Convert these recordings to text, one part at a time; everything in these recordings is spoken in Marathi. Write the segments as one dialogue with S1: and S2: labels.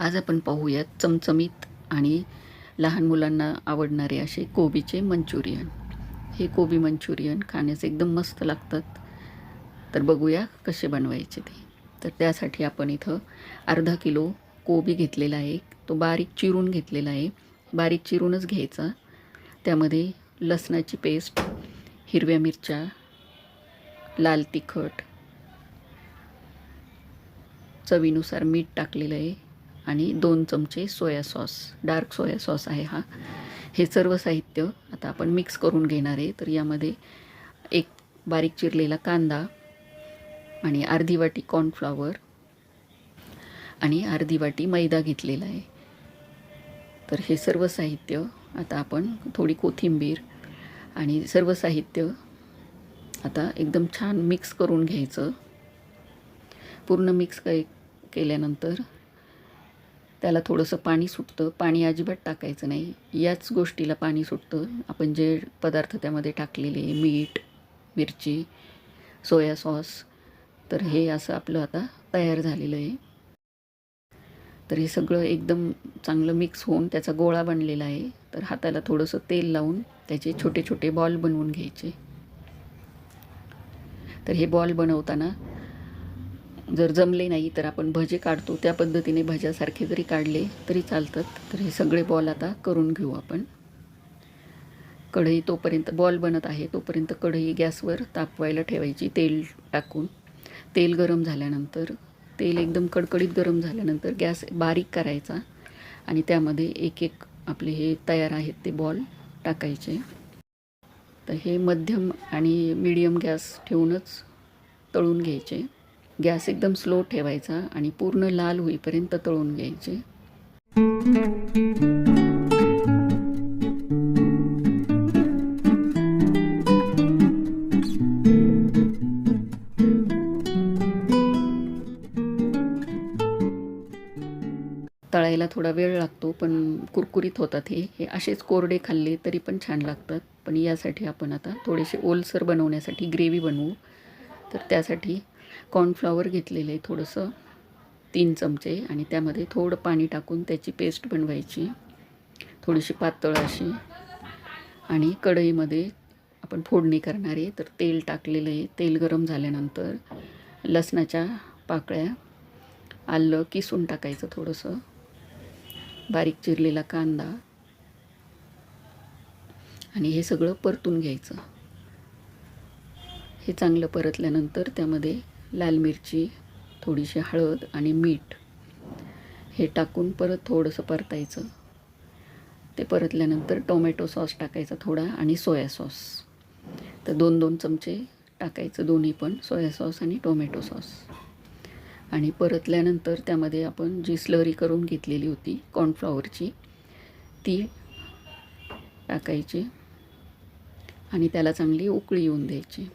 S1: आज आपण पाहूयात चमचमीत आणि लहान मुलांना आवडणारे असे कोबीचे मंचुरियन. हे कोबी मंचुरियन खाण्यास एकदम मस्त लागतात. तर बघूया कसे बनवायचे ते. तर त्यासाठी आपण इथं अर्धा किलो कोबी घेतलेला आहे. तो बारीक चिरून घेतलेला आहे. बारीक चिरूनच घ्यायचा. त्यामध्ये लसणाची पेस्ट हिरव्या मिरच्या लाल तिखट चवीनुसार मीठ टाकलेलं आहे. आणि दोन चमचे soya sauce dark soya sauce आहे हा. हे सर्व साहित्य आता आपण मिक्स करून घेणार आहे. तर यामध्ये एक बारीक चिरलेला कांदा आणि अर्धी वाटी कॉर्नफ्लॉवर आणि अर्धी वाटी मैदा घेतलेला आहे. तर हे सर्व साहित्य आता आपण थोडी कोथिंबीर आणि सर्व साहित्य आता एकदम छान मिक्स करून घ्यायचं. पूर्ण मिक्स काय केल्यानंतर त्याला थोडंसं पाणी सुटतं. पाणी अजिबात टाकायचं नाही. याच गोष्टीला पाणी सुटतं. आपण जे पदार्थ त्यामध्ये टाकलेले मीठ मिरची सोया सॉस तर हे असं आपलं आता तयार झालेलं आहे. तर हे सगळं एकदम चांगलं मिक्स होऊन त्याचा गोळा बनलेला आहे. तर हाताला थोडंसं तेल लावून त्याचे छोटे छोटे बॉल बनवून घ्यायचे. तर हे बॉल बनवताना जर जमले नाही तर आपण भजे काढतो. त्या पद्धतीने भज्यासारखे जरी काढले तरी चालतात. तर हे सगळे बॉल आता करून घेऊ आपण. कढई तोपर्यंत बॉल बनत आहे तोपर्यंत कढई गॅसवर तापवायला ठेवायची. तेल टाकून. तेल गरम झाल्यानंतर तेल एकदम कडकडीत गरम झाल्यानंतर गॅस बारीक करायचा आणि त्यामध्ये एक एक आपले हे तयार आहेत ते बॉल टाकायचे. तर हे मध्यम आणि मीडियम गॅस ठेवूनच तळून घ्यायचे. गॅस एकदम स्लो ठेवायचा आणि पूर्ण लाल होईपर्यंत तळून घ्यायचे. तळायला थोडा वेळ लागतो पण कुरकुरीत होतात हे. हे असेच कोरडे खाल्ले तरी पण छान लागतात. पण यासाठी आपण आता थोडेसे ओलसर बनवण्यासाठी ग्रेव्ही बनवू. तर त्यासाठी कॉर्नफ्लॉवर घेतलेले आहे थोडंसं तीन चमचे आणि त्यामध्ये थोडं पाणी टाकून त्याची पेस्ट बनवायची. थोडीशी पातळ अशी. आणि कढईमध्ये आपण फोडणी करणार आहे तर तेल टाकलेलं आहे तेल गरम झाल्यानंतर लसणाच्या पाकळ्या आलं किसून टाकायचं थोडंसं. बारीक चिरलेला कांदा. आणि हे सगळं परतून घ्यायचं. हे चांगलं परतल्यानंतर त्यामध्ये लाल मिरची थोडीशी हळद आणि मीठ. हे टाकून परत थोडंसं परतायचं. ते परतल्यानंतर टोमॅटो सॉस टाकायचा थोडा आणि सोया सॉस. तर दोन दोन चमचे टाकायचं दोन्ही पण सोया सॉस आणि टोमॅटो सॉस. आणि परतल्यानंतर त्यामध्ये आपण जी स्लरी करून घेतलेली होती कॉर्नफ्लॉवरची ती टाकायची आणि त्याला चांगली उकळी येऊन द्यायची.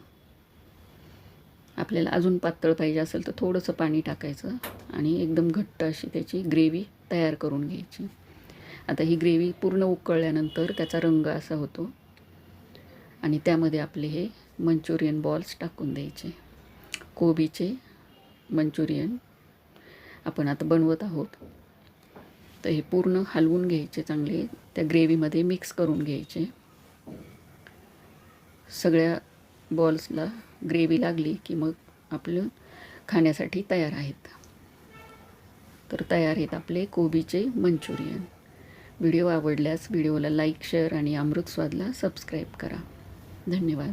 S1: आपल्याला अजून पातळ पाहिजे असेल तर थोडंसं पाणी टाकायचं आणि एकदम घट्ट अशी त्याची ग्रेव्ही तयार करून घ्यायची. आता ही ग्रेव्ही पूर्ण उकळल्यानंतर त्याचा रंग असा होतो आणि त्यामध्ये आपले हे मंचुरियन बॉल्स टाकून द्यायचे. कोबीचे मंचुरियन आपण आता बनवत आहोत. तर हे पूर्ण हलवून घ्यायचे चांगले त्या ग्रेव्हीमध्ये मिक्स करून घ्यायचे. सगळ्या बॉल्सला ग्रेव्ही लागली की मग आपलं खाण्यासाठी तयार आहेत. तर तयार आहेत आपले कोबीचे मंचुरियन. व्हिडिओ आवडल्यास व्हिडिओला लाईक शेअर आणि अमृत स्वादला सबस्क्राईब करा. धन्यवाद.